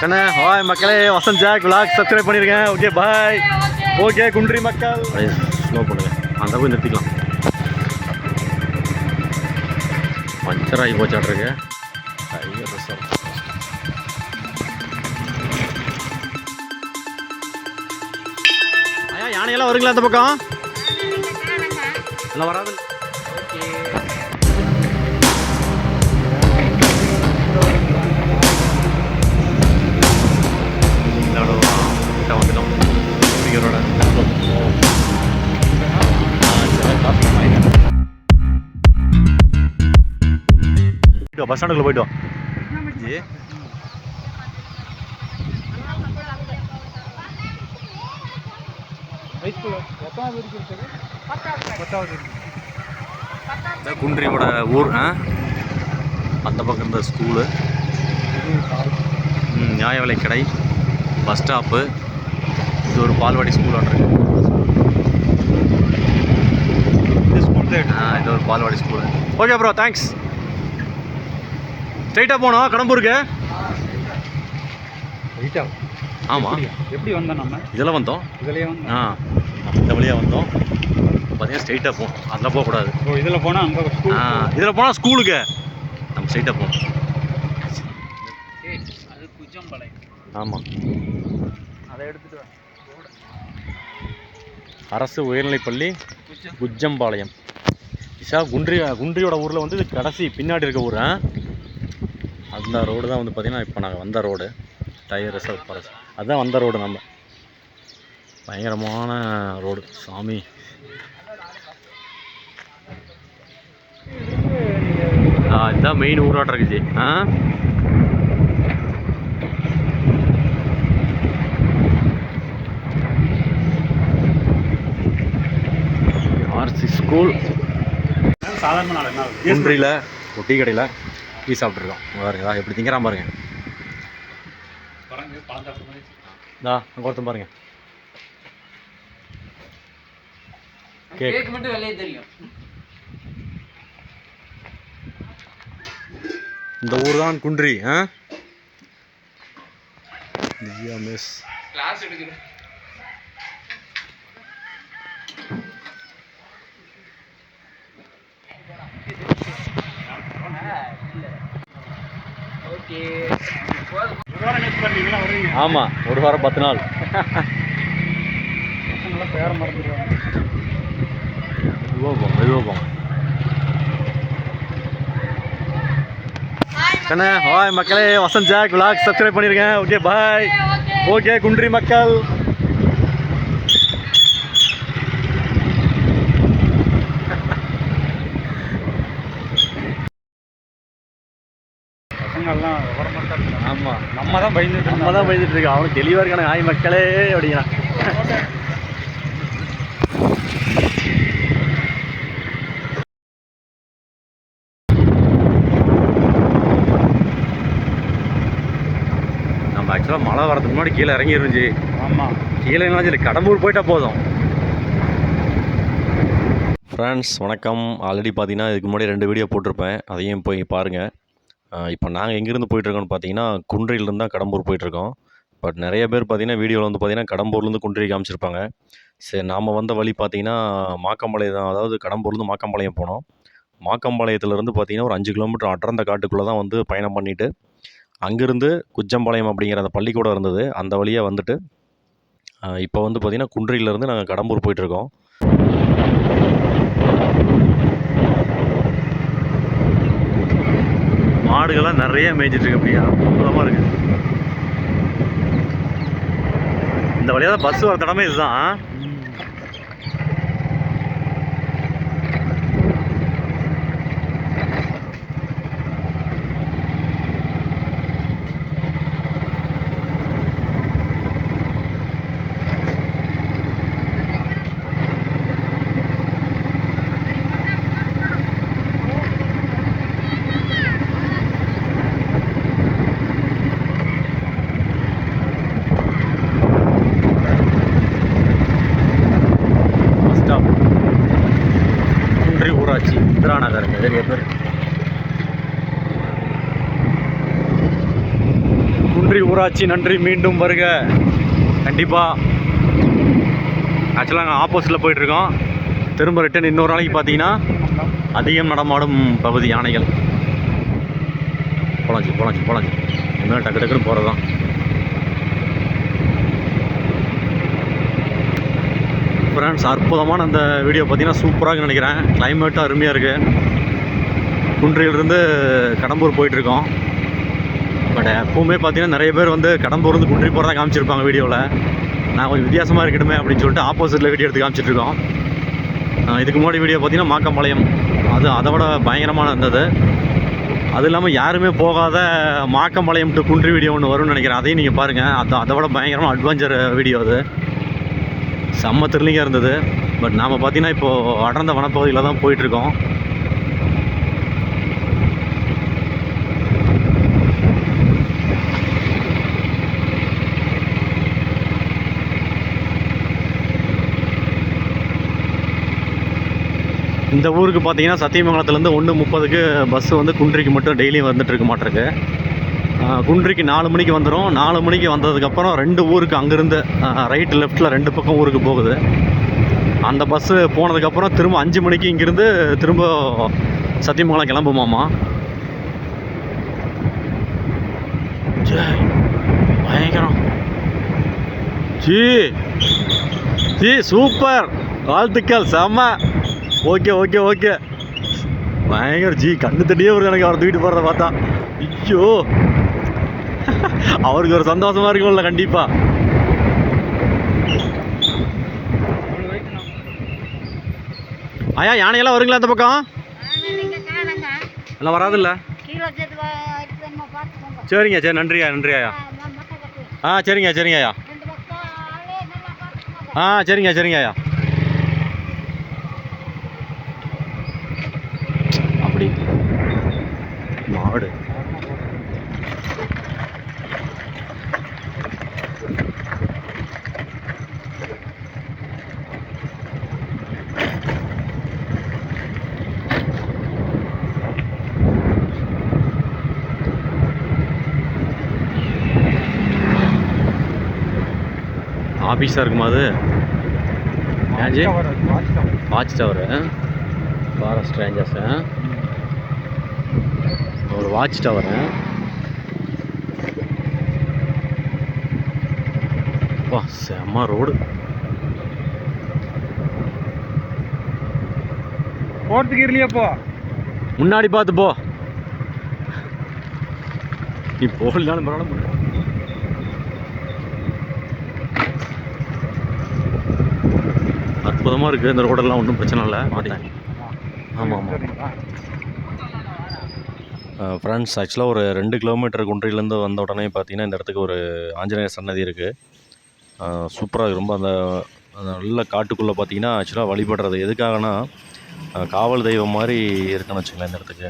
கண்ணே ஹாய் மக்களே Vasanth Jack vlog subscribe பண்ணிருக்கேன். ஓகே பாய் ஓகே குன்றி மக்கள். ஸ்லோ பண்ணுங்க அந்த போய் நிறுத்திக்கலாம். பஞ்சர் ஆகி போச்சாட்ருக்கு யானையெல்லாம் வருங்களா அந்த பக்கம்? எல்லாம் வராது பஸ் ஸ்டாண்டுக்குள்ள போயிட்டு வா. ஜி. குன்றியோட ஊர் அந்த பக்கம் இந்த ஸ்கூலு. நியாய விலை கடை பஸ் ஸ்டாப்பு. இது ஒரு பால்வாடி ஸ்கூல் ஒன்று இது ஒரு பால்வாடி ஸ்கூல். ஓகே ப்ரோ தேங்க்ஸ் ஸ்ட்ரைட்டாக போனோம் கடம்பூருக்கு? ஆமாம் எப்படி? வந்தோம் நம்ம? இதில் வந்தோம். இதுலயே வந்தோம். ஆ இந்த வழியாக வந்தோம். பார்த்தீங்கன்னா ஸ்ட்ரைட்டாக போகணும் அதில் போகக்கூடாது. ஓ இதுல போனா அங்க ஆ இதில் போனால் ஸ்கூலுக்கு. நம்ம ஸ்ட்ரைட்டாக போகணும் ஆமாம் அதை எடுத்துட்டு அரசு உயர்நிலைப்பள்ளி குஜம்பாளையம். இஷா குன்றி குன்றியோட ஊரில் வந்து கடைசி பின்னாடி இருக்க ஊர் ஆ? அந்த ரோடு தான் வந்து பார்த்திங்கன்னா இப்போ நாங்கள் வந்த ரோடு டயர் ரிசர்வ் ஃபாரஸ்ட் அதுதான் வந்த ரோடு நம்ம. பயங்கரமான ரோடு சாமி. இதுதான் மெயின் ஊராட்டம் இருக்குச்சு ஆ? ஆர்சி ஸ்கூல் குன்றியில் ஒரு டீ கடையில் டீ சாப்பிட்ருக்கோம் பாருங்க எப்படி திங்கிறான் பாருங்க. அங்கே ஒருத்தன் பாருங்க. கேக். மட்டும் வெளியே தெரியும். இந்த ஊர் தான் குன்றி ஆ? திவ்யா மிஸ் கிளாஸ் எடுக்குது ஓகே ஒரு வாரம் கழிச்சு பார்த்தீங்களா வருவீங்க ஆமாம் ஒரு வாரம் பத்து நாள். மெதுவாக மெதுவாக போங்க கண்ணே ஹாய் மக்களே வசந்த் ஜாக் சப்ஸ்கிரைப் பண்ணிருக்கேன். ஓகே பாய் ஓகே குன்றி மக்கள் பசங்கள்லாம் வர மாட்டாங்க நம்ம தான் பயந்துட்டு நம்ம தான் பயந்துட்டு இருக்கோம் அவனுக்கு தெளிவாக இருக்கானு. ஹாய் மக்களே அப்படிங்கிறான் நம்ம ஆக்சுவலாக மழை வரதுக்கு முன்னாடி கீழே இறங்கி இருந்துச்சு ஆமாம் கீழே என்ன கடம்பூர் போயிட்டா போதும். ஃப்ரெண்ட்ஸ் வணக்கம். ஆல்ரெடி பார்த்தீங்கன்னா இதுக்கு முன்னாடி ரெண்டு வீடியோ போட்டிருப்பேன். அதையும் போய் பாருங்கள் இப்போ நாங்கள் எங்கேருந்து போயிட்டுருக்கோம்னு பார்த்தீங்கன்னா குன்றியிலேருந்து தான் கடம்பூர் போயிட்டுருக்கோம். பட் நிறைய பேர் பார்த்தீங்கன்னா வீடியோவில் வந்து பார்த்தீங்கன்னா கடம்பூர்லேருந்து குன்றி காமிச்சிருப்பாங்க. சரி நாம் வந்த வழி பார்த்தீங்கன்னா மாக்கம்பாளையம் தான். அதாவது கடம்பூர்லேருந்து மாக்கம்பாளையம் போனோம். மாக்கம்பாளையத்துலேருந்து பார்த்தீங்கன்னா ஒரு அஞ்சு கிலோமீட்டர் அடர்ந்த காட்டுக்குள்ளே தான் வந்து பயணம் பண்ணிவிட்டு அங்கேருந்து குஜம்பாளையம் அப்படிங்கிற அந்த பள்ளிக்கூடம் இருந்தது. அந்த வழியாக வந்துட்டு இப்போ வந்து பார்த்திங்கன்னா குன்றியிலேருந்து நாங்கள் கடம்பூர் போயிட்டுருக்கோம். மாடுகள்லாம் நிறைய மேய்ச்சிட்டு இருக்கு அப்படியா. அற்புதமாக இருக்கு. இந்த வழியாக தான் பஸ் வர தடமே இதுதான் பஸ் ஸ்டாப் குன்றி ஊராட்சி இந்திரா நகர் நிறைய பேர் நன்றி. மீண்டும் வருக. கண்டிப்பாக ஆக்சுவலாக நாங்கள் ஆப்போசிட்டில் போயிட்டுருக்கோம். திரும்ப ரிட்டன் இன்னொரு நாளைக்கு பார்த்தீங்கன்னா அதிகம் நடமாடும் பகுதி யானைகள். போலாச்சு போலாச்சு போலாச்சு. இனிமேல் டக்கு டக்குன்னு போகிறது தான் ஃப்ரெண்ட்ஸ் அற்புதமான அந்த வீடியோ பார்த்தீங்கன்னா சூப்பராக நினைக்கிறேன். கிளைமேட்டும் அருமையாக இருக்குது குன்றியிலிருந்து கடம்பூர் போயிட்டுருக்கோம். பட் எப்பவுமே பார்த்தீங்கன்னா நிறைய பேர் வந்து கடம்பூர் வந்து குன்றி போகிறதா காமிச்சிருப்பாங்க வீடியோவில் நான் கொஞ்சம் வித்தியாசமாக இருக்கணுமே அப்படின்னு சொல்லிட்டு ஆப்போசிட்டில் வீடியோ எடுத்து காமிச்சிட்ருக்கோம் இதுக்கு முன்னாடி வீடியோ பார்த்தீங்கன்னா மாக்கம்பாளையம். அது அதை விட பயங்கரமான இருந்தது. அது இல்லாமல் யாருமே போகாத மாக்கம்பாளையம் டு குன்றி வீடியோ ஒன்று வரும்னு நினைக்கிறேன். அதையும் நீங்கள் பாருங்கள் அது அதை விட பயங்கரமாக அட்வென்ச்சர் வீடியோ அது. செம்ம த்ரில்லிங்காக இருந்தது. பட் நாம் பார்த்தீங்கன்னா இப்போது அடர்ந்த வனப்பகுதியில் தான் போயிட்டுருக்கோம் இந்த ஊருக்கு பார்த்தீங்கன்னா சத்தியமங்கலத்துலேருந்து ஒன்று முப்பதுக்கு பஸ்ஸு வந்து குன்றிக்கு மட்டும் டெய்லியும் வந்துட்டு இருக்க மாட்டிருக்கு. குன்றிக்கு நாலு மணிக்கு வந்துடும் நாலு மணிக்கு வந்ததுக்கப்புறம் ரெண்டு ஊருக்கு அங்கேருந்து ரைட் லெஃப்ட்டில் ரெண்டு பக்கம் ஊருக்கு போகுது. அந்த பஸ்ஸு போனதுக்கப்புறம் திரும்ப அஞ்சு மணிக்கு இங்கேருந்து திரும்ப சத்தியமங்கலம் கிளம்புமாமா. பயங்கரம். ஜி ஜி சூப்பர். வாழ்த்துக்கள் செம்ம ஓகே ஓகே ஓகே. பயங்கர ஜி கண்ணு தண்ணியே வருது எனக்கு அவர் தூக்கிட்டு போகிறத பார்த்தா. ஐயோ. அவருக்கு ஒரு சந்தோஷமாக இருக்கும்ல கண்டிப்பாக ஐயா யானையெல்லாம் வருங்களா அந்த பக்கம்? எல்லாம் வராதுல்ல? கீழே சரிங்க சரி நன்றியா நன்றி ஐயா. ஆ சரிங்க சரிங்க ஐயா. ஆ சரிங்க சரிங்க ஐயா அப்படி மாடு ஆஃபீஸாக இருக்குமா அது? ஏன்ஜி வாட்ச் டவர் ஃபாரஸ்ட் ரேஞ்சர்ஸ் ஒரு வாட்ச் டவர் வா செம்ம ரோடு போகிறதுக்கு இல்லையா போ? முன்னாடி பார்த்து போ. நீ போகலனாலும் பரவாயில்ல அற்புதமாக இருக்குது இந்த ரோடெல்லாம் ஒன்றும் பிரச்சனை இல்லை. மாட்டேன். ஆமாம் ஆமாம் ஃப்ரெண்ட்ஸ் ஆக்சுவலாக ஒரு ரெண்டு கிலோமீட்டர் குன்றிலேருந்து வந்த உடனே பார்த்தீங்கன்னா இந்த இடத்துக்கு ஒரு ஆஞ்சநேயர் சன்னதி இருக்குது சூப்பராக ரொம்ப அந்த நல்ல காட்டுக்குள்ளே பார்த்தீங்கன்னா ஆக்சுவலாக வழிபடுறது. எதுக்காகனா காவல் தெய்வம் மாதிரி இருக்குன்னு வச்சுங்களேன் இந்த இடத்துக்கு.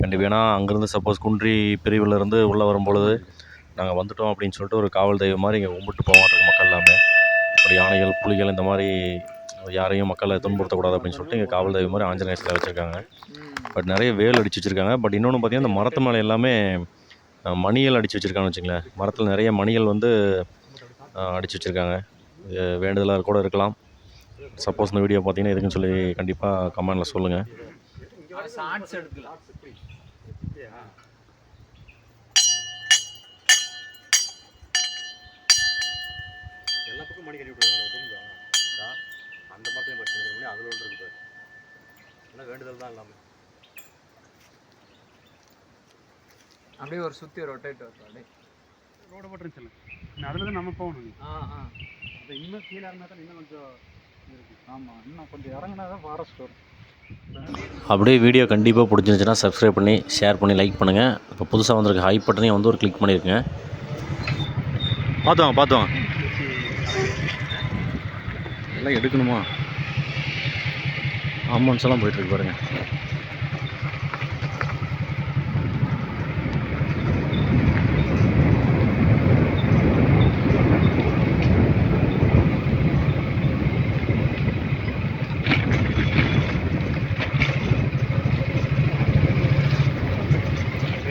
கண்டிப்பாக ஏன்னா அங்கேருந்து சப்போஸ் குன்றி பிரிவுலேருந்து உள்ளே வரும்பொழுது நாங்கள் வந்துட்டோம் அப்படின்னு சொல்லிட்டு ஒரு காவல் தெய்வம் மாதிரி இங்கே கும்பிட்டு போக மாட்டோம் மக்கள் எல்லாமே. ஒரு யானைகள் புலிகள் இந்த மாதிரி யாரையும் மக்களை துன்புறுத்தக்கூடாது அப்படின்னு சொல்லிட்டு இங்கே காவல் தெய்வம் மாதிரி ஆஞ்சநேயர் சிலை வச்சுருக்காங்க. பட் நிறைய வேல் அடிச்சு வச்சுருக்காங்க. பட் இன்னொன்று பார்த்தீங்கன்னா இந்த மரத்து மேலே எல்லாமே மணிகள் அடித்து வச்சுருக்காங்கன்னு வச்சுங்களேன் மரத்தில் நிறைய மணிகள் வந்து அடித்து வச்சுருக்காங்க. வேண்டுதலாக கூட இருக்கலாம். சப்போஸ் இந்த வீடியோ பார்த்தீங்கன்னா எதுக்குன்னு சொல்லி கண்டிப்பாக கமெண்டில் சொல்லுங்கள் எல்லா பக்கம் மணி கட்டி விட்டுருவாங்க ஒன்று இருக்குது எல்லாம் வேண்டுதல் தான் எல்லாமே அப்படியே ஒரு சுத்தி ரொட்டேட் வரும் அப்படியே ரோடு போட்டுருச்சுல்ல அதில் தான் நம்ம போகணும். ஆ ஆ. அது இன்னும் கீழே இருந்தால் தான் இன்னும் கொஞ்சம் இருக்கு. ஆமாம் இன்னும் கொஞ்சம் இறங்கினா தான் ஃபாரஸ்ட் வரும் அப்படியே வீடியோ கண்டிப்பாக பிடிச்சிருந்துச்சுன்னா சப்ஸ்கிரைப் பண்ணி ஷேர் பண்ணி லைக் பண்ணுங்கள் இப்போ புதுசாக வந்திருக்க ஹை பட்டனையும் வந்து ஒரு கிளிக் பண்ணியிருக்கேன் பார்த்துவாங்க பார்த்துவாங்க எல்லாம் எடுக்கணுமா? ஆம்புலன்ஸ் எல்லாம் போயிட்டுருக்கு பாருங்க.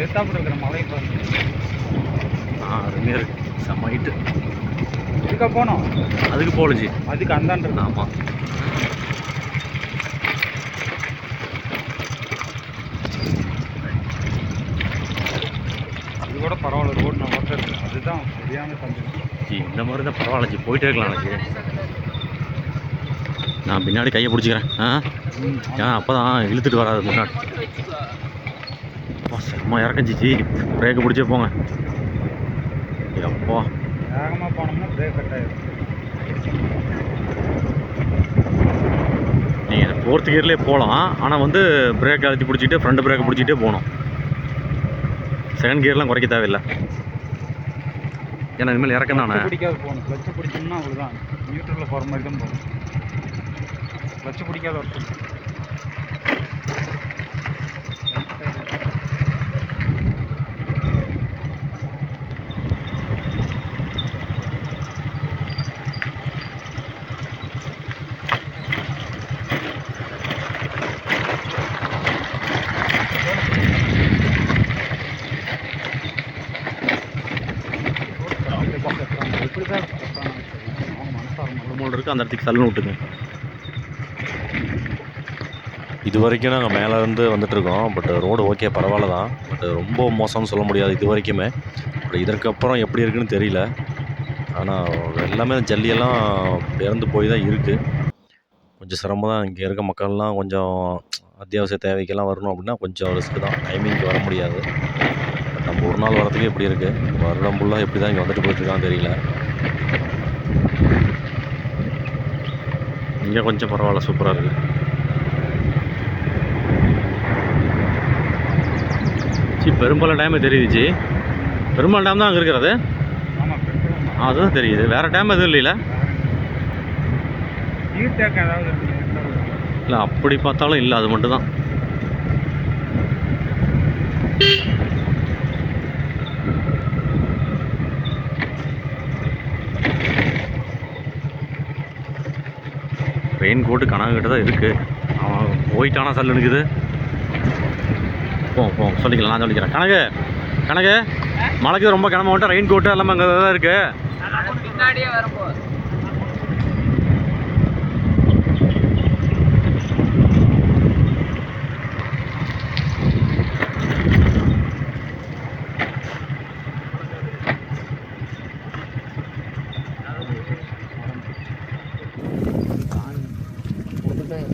ஏத்தாப்புல இருக்கிற மலை ஆ அங்கே இருக்கு. செம்ம ஹைட்டு போனோம்? அதுக்கு போகலஜி அதுக்கு அந்தாண்டு ஆமாம் இது கூட பரவாயில்ல ரோடு நல்லா தான் இருக்கு அதுதான் சரியான தம்பி ஜி இந்த மாதிரி தான் பரவாயில்ல ஜி போயிட்டே இருக்கலாம் ஜி. நான் பின்னாடி கையை பிடிச்சிக்கிறேன். ஆ? ஏன்னா அப்போ தான் இழுத்துட்டு வராது முன்னாடி. அப்பா செம்ம இறக்கஞ்சி ஜி பிரேக்கை பிடிச்சே போங்க. அப்பா வேகமாக போனோம்னா பிரேக் கட் நீங்கள் ஃபோர்த் கியர்லேயே போகலாம் ஆனால் வந்து பிரேக் அழுத்தி பிடிச்சிட்டு ஃப்ரண்ட் பிரேக்கை பிடிச்சிட்டே போகணும். செகண்ட் கியர்லாம் குறைக்க தேவையில்லை. ஏன்னா இனிமேல் இறக்கம் தானே பிடிக்காது போகணும். கிளச்சு பிடிச்சோம்னா அவ்வளோதான் நியூட்ரலில் போகிற மாதிரி தான் போகணும். கிளச்சு பிடிக்காத ஒருத்தர் எப்படி தான் அவங்க இருக்கோ அந்த இடத்துக்கு தள்ளுன்னு விட்டுங்க. இது வரைக்கும் நாங்கள் மேலே இருந்து வந்துட்டுருக்கோம் பட் ரோடு ஓகே பரவாயில்ல தான் பட் ரொம்ப மோசம்னு சொல்ல முடியாது இது வரைக்குமே. பட் இதற்கப்புறம் எப்படி இருக்குன்னு தெரியல. ஆனால் எல்லாமே ஜல்லியெல்லாம் இறந்து போய் தான் இருக்குது கொஞ்சம் சிரமம் தான் இங்கே இருக்க மக்கள்லாம் கொஞ்சம் அத்தியாவசிய தேவைக்கெல்லாம் வரணும் அப்படின்னா கொஞ்சம் ரிஸ்க் தான். டைமிங்க்கு வர முடியாது. பட் நம்ம ஒரு நாள் வரதுக்கு எப்படி இருக்குது வருடம் ஃபுல்லாக எப்படி தான் இங்கே வந்துட்டு போயிட்டுருக்கான்னு தெரியல. இங்கே கொஞ்சம் பரவாயில்ல சூப்பராக இருக்குது சி பெரும்பாலும் டேமே தெரியுது ஜி பெரும்பாலும் டேம் தான் அங்கே இருக்கிறது. அதுதான் தெரியுது. வேறு டேம் எதுவும் இல்லைல்ல இல்லை அப்படி பார்த்தாலும் இல்லை அது மட்டும் ரெயின் கோட்டு கனகிட்ட தான் இருக்குது அவன் போயிட்டானா சல்லு நிற்குது போ போ சொல்லிக்கலாம் நான் சொல்லிக்கிறேன். கணக்கு கணக்கு மழைக்கு ரொம்ப கிளம்ப மாட்டேன். ரெயின் கோட்டு எல்லாமே அங்கே தான் இருக்குது பின்னாடியே வரும்போது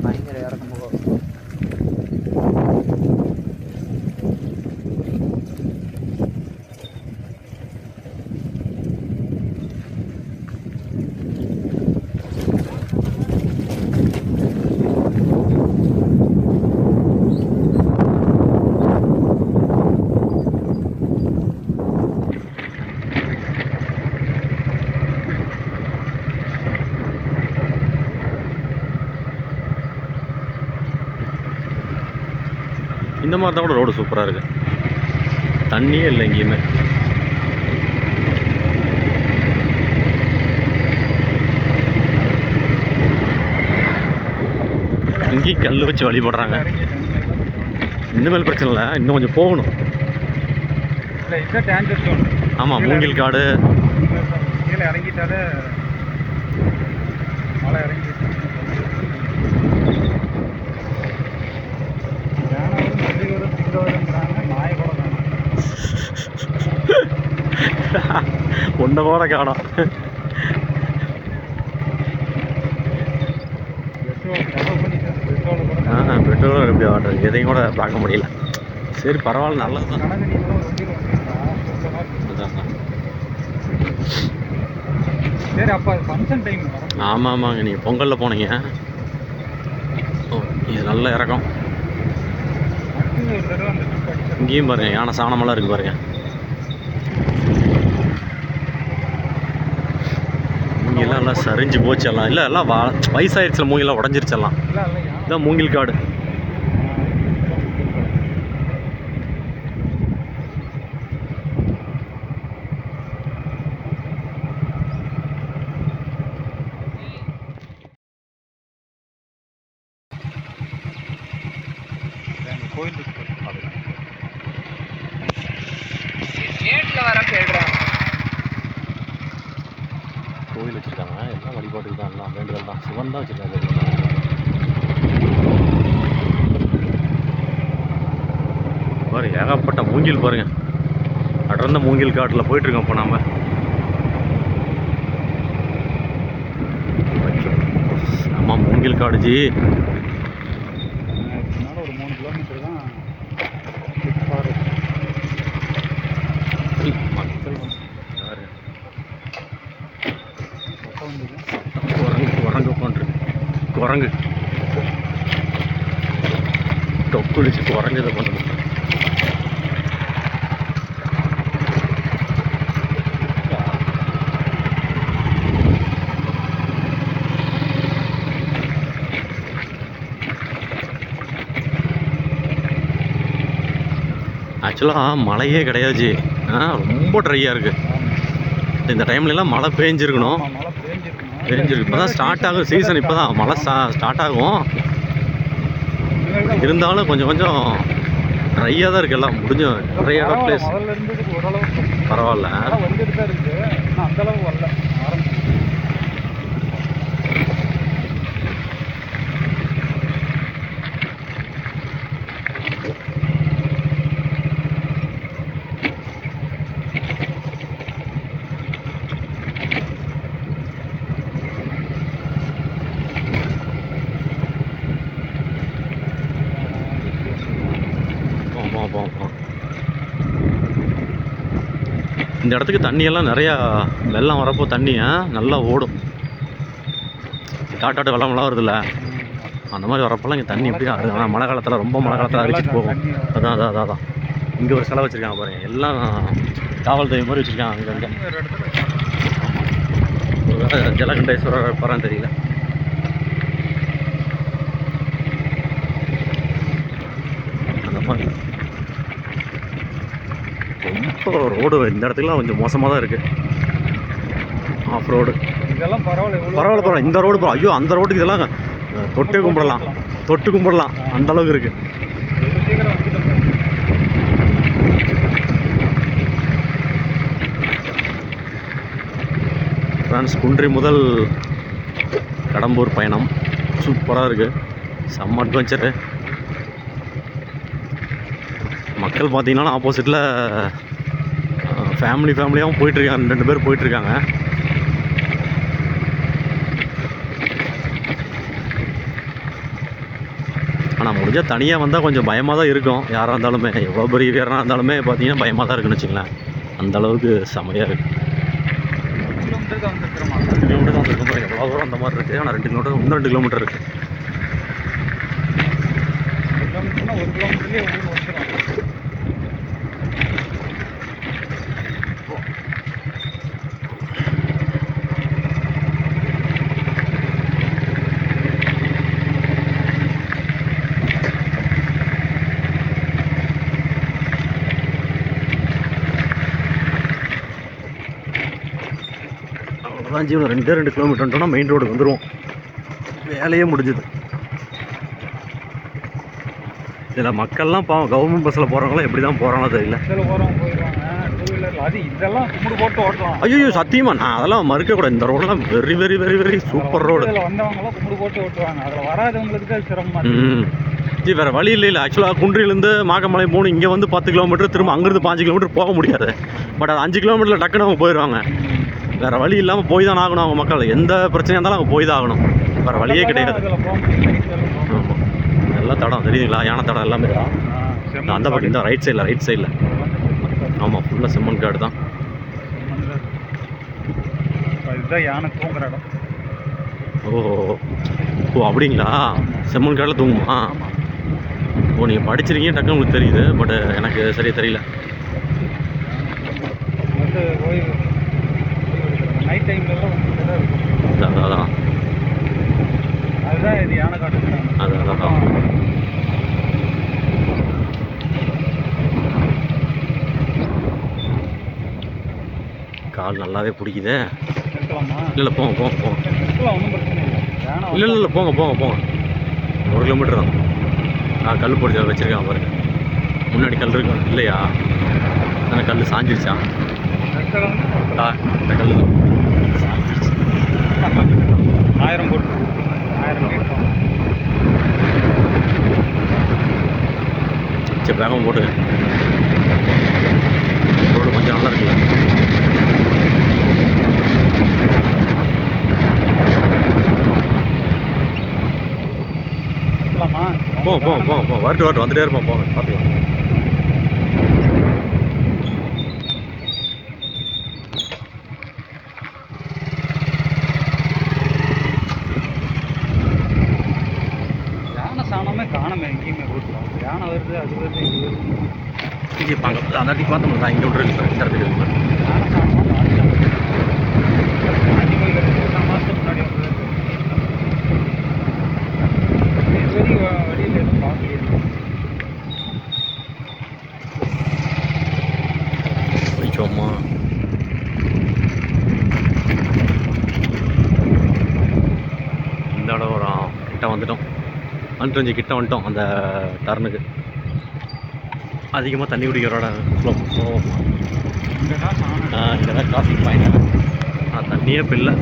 பயங்கர இறக்கும் போகும் இந்த மாதிரி தான் கூட ரோடு சூப்பராக இருக்குது தண்ணியே இல்லை எங்கேயுமே. இங்கேயும் கல் வச்சு வழிபடுறாங்க இனிமேல் பிரச்சனை இல்லை இன்னும் கொஞ்சம் போகணும். ஆமாம் மூங்கில் காடு. இறங்கிட்டாலே மழை இறங்கிட்டு யானை வரும் நெல்லி வரும் திங்க வருங்கிறாங்க நாய் கூட வேணாம் ஒன்றை கூட காணும். ஆ எப்படி வாடுறது எதையும் கூட பார்க்க முடியல. சரி பரவாயில்ல நல்லது தான் சரி அப்போ ஃபங்க்ஷன் டைம் ஆமாம் ஆமாங்க நீங்கள் பொங்கலில் போனீங்க. ஓ இது நல்ல இறக்கம். இங்கேயும் பாருங்க யானை சாணமெல்லாம் இருக்குது பாருங்க மூங்கிலாம் எல்லாம் சரிஞ்சு போச்சு எல்லாம். இல்லை எல்லாம் வா வயசாயிருச்சுல மூங்கிலாம் உடஞ்சிருச்சு எல்லாம் இல்லை இல்லை யானை இதான் மூங்கில் காடு. கோயில் இருக்கு அது எல்லாம் வழிபாட்டுக்கு தான் எல்லாம் வேண்டுதல் தான் சிவன் தான் வச்சுருக்காரு. பாரு ஏகப்பட்ட மூங்கில் பாருங்க. அடர்ந்த மூங்கில் காட்டில் போயிட்டுருக்கோம் இப்போ நாம. ஆமாம் மூங்கில் காடு ஜி இதனால ஒரு மூணு கிலோமீட்டர் தான் ஃபாரஸ்ட் மக்கள் பாரு, பக்கம் வந்தது குரங்கு குரங்கு உட்காந்துருக்கு குரங்கு குரங்கு இதை பண்ணுது ஆக்சுவலாக மழையே கிடையாது. ஆ ரொம்ப ட்ரையாக இருக்குது இந்த டைம்லலாம் மழை பேஞ்சிருக்கணும். பேஞ்சிருக்கு இப்போ தான் ஸ்டார்ட் ஆகும் சீசன் இப்போ தான் மழை ஸ்டா ஸ்டார்ட் ஆகும். இருந்தாலும் கொஞ்சம் கொஞ்சம் ட்ரையாக தான் இருக்குது எல்லாம். முடிஞ்ச பரவாயில்ல, பிளேஸ் பரவாயில்ல மழை வந்துட்டு தான் இருக்கு ஆனால் அந்த அளவு வரல ஆரம்பிச்சு ஆமாம் ஆமாம் ஆமாம் இந்த இடத்துக்கு தண்ணியெல்லாம் நிறையா வெள்ளம் வரப்போ தண்ணியை நல்லா ஓடும். காட்டாட்டு வெள்ளம்லாம் வருதுல்ல. அந்த மாதிரி வரப்போலாம் இங்கே தண்ணி எப்படி ஆனால் மழை காலத்தில் ரொம்ப மழை காலத்தில் அடிச்சிட்டு போகும். அதான் அதான் அதான் அதான். இங்கே ஒரு செலவு வச்சுருக்காங்க பாருங்கள் எல்லாம் காவல் தெய்வம் மாதிரி வச்சுருக்காங்க அங்கே ஒரு ஜலகண்டேஸ்வரர் இருப்பாரான்னு தெரியல அந்த மாதிரி ரொம்ப ரோடு இந்த இடத்துக்குலாம் கொஞ்சம் மோசமாக தான் இருக்குது ஆஃப் ரோடு இதெல்லாம் பரவாயில்ல பரவாயில்ல பரவாயில்ல இந்த ரோடு பரவாயில்ல ஐயோ அந்த ரோட்டுக்கு இதெல்லாம் தொட்டே கும்பிடலாம். தொட்டு கும்பிடலாம். அந்த அளவுக்கு இருக்குது ஃப்ரான்ஸ் குன்றி முதல் கடம்பூர் பயணம். சூப்பராக இருக்குது செம்ம அட்வென்ச்சரு மக்கள் பார்த்தீங்கன்னா ஆப்போசிட்டில் ஃபேமிலி ஃபேமிலியாகவும் போயிட்டுருக்காங்க. ரெண்டு பேர் போயிட்டுருக்காங்க. ஆனால் முடிஞ்சால் தனியாக வந்தால் கொஞ்சம் பயமாக தான் இருக்கும். யாராக இருந்தாலுமே எவ்வளோ பெரிய வீரனாக இருந்தாலுமே பார்த்தீங்கன்னா பயமாக தான் இருக்குன்னு வச்சுங்களேன் அந்த அளவுக்கு செமையாக இருக்குது ரெண்டு கிலோமீட்டர் தான் இருக்கும் பாருங்க எவ்வளோ தூரம் அந்த மாதிரி இருக்குது ஆனால் ரெண்டு கிலோமீட்டர் இன்னும் ரெண்டு கிலோமீட்டர் இருக்குது ஜீவனம் ரெண்டே ரெண்டு கிலோமீட்டர்னா மெயின் ரோடு வந்துடுவோம் வேலையே முடிஞ்சுது. இதில் மக்கள்லாம் பாவம் கவர்மெண்ட் பஸ்ஸில் போகிறவங்களாம் எப்படி தான் போகிறாங்களோ தெரியல. ஐயோ சத்தியமா? நான் அதெல்லாம் மறுக்கக்கூடாது இந்த ரோடெல்லாம் very very very very super road ji வேறு வழி இல்லை இல்லை ஆக்சுவலாக குன்றிலேருந்து மாக்கமலை போகணும் இங்கே வந்து பத்து கிலோமீட்டர் திரும்ப அங்கேருந்து பாஞ்சு கிலோமீட்டர் போக முடியாது. பட் அது அஞ்சு கிலோமீட்டரில் டக்குன்னு அவங்க போயிடுவாங்க வேறு வழி இல்லாமல் போய் தான் ஆகணும் அவங்க மக்கள். எந்த பிரச்சனையாக இருந்தாலும் அவங்க போய் தான் ஆகணும் வேறு வழியே கிடையாது. ஆமாம் எல்லாம் தடம் தெரியுதுங்களா? யானை தடம் எல்லாமே. அந்த பக்கம் இந்த ரைட் சைடில் ரைட் சைடில் ஆமாம் ஃபுல்லாக செம்மண் காடு தான். இதுதான் யானை தூங்குற இடம். ஓ ஓ அப்படிங்களா? செம்மண் காடில் தூங்குமா? ஓ நீங்கள் படிச்சிருக்கீங்க டக்குன்னு உங்களுக்கு தெரியுது பட் எனக்கு சரியா தெரியல. வந்து ஓய்வு நைட் டைம்லலாம் வந்து தான் இருக்கும். அதான். அதான், அதான் அதுதான் இது யானை அது அதான். அதான். கால் நல்லாவே பிடிக்குதே. இல்லை இல்லை போங்க போங்க போங்க. இல்லை. இல்லை போங்க போங்க போங்க. ஒரு கிலோமீட்டர் தான். நான் கல் பிடிச்ச வச்சுருக்கேன் பாருங்க. முன்னாடி கல் இருக்கு? இல்லையா? அந்த கல் சாஞ்சிருச்சா? நிறுத்தலாம் ஆ இந்த கல் தான். ஆயிரம் போட்டு ஆயிரம் சரி வேகமாக போட்டுங்க ரோடு கொஞ்சம் நல்லா இருக்குல்ல. போ போ போ போ. வரட்டு வரட்டு. வந்துட்டே இருப்போம். போங்க பார்த்துக்கலாம் யானை சாணமே காணமே எங்கேயுமே ரோட்டில் யானை வருது அது வருது இது வருது இங்கே பாங்க அந்த அன்றைக்கி பார்த்தோம் நான் இங்கே விட்டு இருக்கு சார் இந்த இடத்துக்கு இருக்கு பாரு. யானை சாணம் காஞ்சி போய் கிடக்கு எத்தனை மாதத்துக்கு முன்னாடி வந்தது இது சரி வ- வழியில் எதுவும் பார்க்கலையே போய்ச்சோம்மா இந்த இடம் வரும் கிட்ட வந்துட்டோம் கொஞ்சம் கிட்ட வந்துட்டோம் அந்த டர்னுக்கு அதிகமாக தண்ணி குடிக்கிற flow. flow. இங்கே தான் டிராஃபிக் பாயிண்ட் ஆ தண்ணியே இப்போ இல்லை.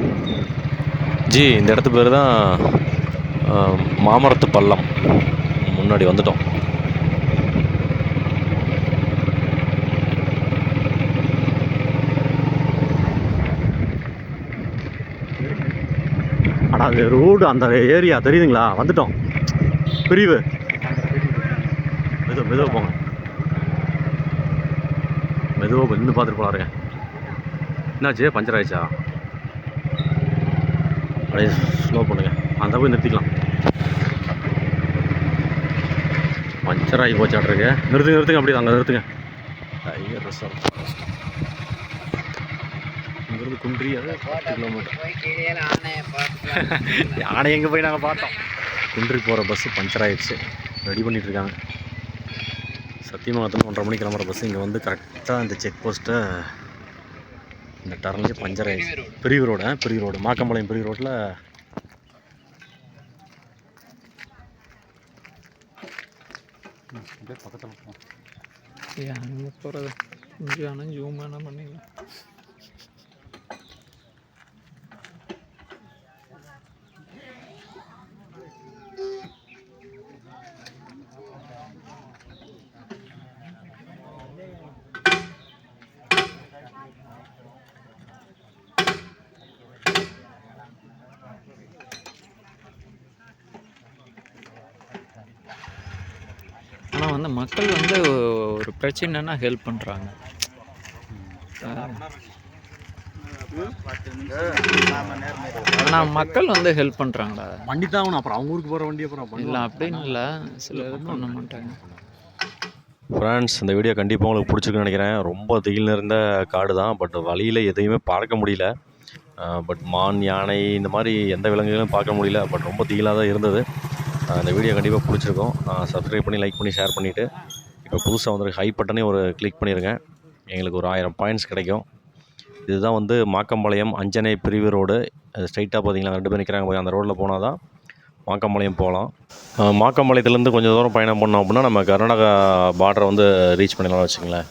ஜி இந்த இடத்து பேர் தான் மாமரத்து பள்ளம். முன்னாடி வந்துட்டோம். ஆனால் அது ரோடு அந்த ஏரியா தெரியுதுங்களா? வந்துட்டோம். பிரிவு. மெதுவாக மெதுவாக போங்க. மெதுவாக நின்று பார்த்துட்டு போலாருங்க என்னாச்சு? பஞ்சர் ஆயிடுச்சா? அப்படியே ஸ்லோ பண்ணுங்க அந்த போய் நிறுத்திக்கலாம். பஞ்சர் ஆகி போச்சாட்ருக்கு நிறுத்துங்க நிறுத்துங்க அப்படியே அங்கே நிறுத்துங்க. Tiger reserve. இங்கேருந்து குன்றி அது கிலோமீட்டர். யானை எங்கே போய் நாங்கள் பார்த்தோம். குன்றி போகிற பஸ்ஸு பஞ்சர் ஆகிடுச்சு ரெடி பண்ணிகிட்ருக்காங்க இருக்காங்க சத்தியமங்கலத்துலேருந்து ஒன்றரை மணிக்கு கிளம்புற பஸ்ஸு இங்கே வந்து கரெக்டாக இந்த செக் போஸ்ட்டை இந்த டர்ன்லேயே பஞ்சர் ஆகிடுச்சு பெரிய ரோடு பெரிய ரோடு மாக்கம்பாளையம் பெரிய ரோட்டில் பக்கத்தில் போகிறது கொஞ்சம் ஆனால் ஜூம் வேணால் பண்ணிக்கலாம். பிரச்சனைனா ஹெல்ப் பண்ணுறாங்க ஆனால் மக்கள் வந்து ஹெல்ப் பண்ணுறாங்களா வண்டி தான் அப்புறம் அவங்க ஊருக்கு போகிற வண்டி அப்புறம் இல்லை அப்படின்னு இல்லை. சில பண்ண மாட்டாங்க. ஃப்ரெண்ட்ஸ் இந்த வீடியோ கண்டிப்பாக உங்களுக்கு பிடிச்சிருக்குன்னு நினைக்கிறேன். ரொம்ப திகில் நிறைந்த காடு தான் பட் வழியில் எதையுமே பார்க்க முடியல. பட் மான் யானை இந்த மாதிரி எந்த விலங்குகளும் பார்க்க முடியல பட் ரொம்ப திகிலாக தான் இருந்தது. இந்த வீடியோ கண்டிப்பாக பிடிச்சிருக்கும். சப்ஸ்கிரைப் பண்ணி லைக் பண்ணி ஷேர் பண்ணிவிட்டு இப்போ புதுசாக வந்து ஹை பட்டனே ஒரு கிளிக் பண்ணியிருக்கேன். எங்களுக்கு ஒரு ஆயிரம் பாயிண்ட்ஸ் கிடைக்கும். இதுதான் வந்து மாக்கம்பாளையம் அஞ்சனை பிரிவு ரோடு ஸ்ட்ரைட்டாக பார்த்தீங்களா ரெண்டு பேர் நிற்கிறாங்க போய் அந்த ரோட்டில் போனால் தான் மாக்கம்பாளையம் போகலாம். மாக்கம்பாளையத்துலேருந்து கொஞ்சம் தூரம் பயணம் பண்ணோம் அப்படின்னா நம்ம கர்நாடகா பார்டரை வந்து ரீச் பண்ணிடலாம் வச்சுங்களேன்